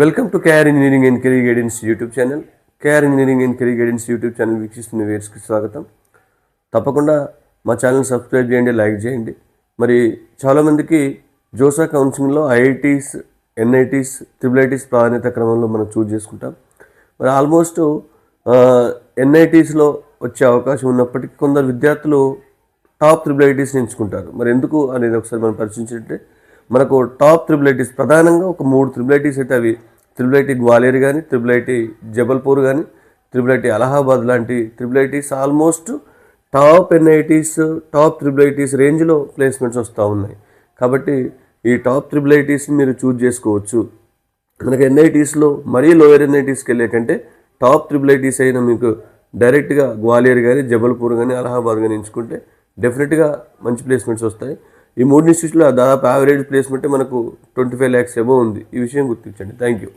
Welcome to KR engineering and career guidance YouTube channel KR engineering and career guidance YouTube channel వీక్షిస్తున్న వేర్స్కి స్వాగతం. తప్పకుండా మా channel subscribe చేయండి లైక్ చేయండి. మరి చాలామందికి జోసా కౌన్సిలింగ్లో ఐఐటీస్ ఎన్ఐటీస్ ట్రిపుల్ ఐటీస్ ప్రాధాన్యత క్రమంలో మనం చూజ్ చేసుకుంటాం. మరి ఆల్మోస్ట్ ఎన్ఐటీస్లో వచ్చే అవకాశం ఉన్నప్పటికీ కొందరు విద్యార్థులు టాప్ త్రిబుల్ ఐటీస్ని ఎంచుకుంటారు. మరి ఎందుకు అనేది ఒకసారి మనం పరిశీలించినట్టే మనకు టాప్ త్రిబుల్ ఐటీస్ ప్రధానంగా ఒక మూడు త్రిబుల్ ఐటీస్ అయితే అవి త్రిబులైటీ గ్వాలియర్ కానీ త్రిబులైటీ జబల్పూర్ కానీ త్రిబుల్ ఐటీ అలహాబాద్ లాంటి triple ITs almost top NITs top triple ITs రేంజ్లో ప్లేస్మెంట్స్ వస్తూ ఉన్నాయి. కాబట్టి ఈ టాప్ త్రిబులైటీస్ని మీరు చూజ్ చేసుకోవచ్చు. మనకి ఎన్ఐటీస్లో మరీ లోయర్ ఎన్ఐటీస్కి వెళ్ళే కంటే టాప్ త్రిబులైటీస్ అయినా మీకు డైరెక్ట్గా గ్వాలియర్ కానీ జబల్పూర్ కానీ అలహాబాద్ కానీ ఎంచుకుంటే డెఫినెట్గా మంచి ప్లేస్మెంట్స్ వస్తాయి. ఈ మూడు ఇన్స్టిట్యూట్లో దాదాపు యావరేజ్ ప్లేస్మెంట్ మనకు ట్వంటీ ఫైవ్ ల్యాక్స్ ఎబో ఉంది. ఈ విషయం గుర్తించండి. Thank you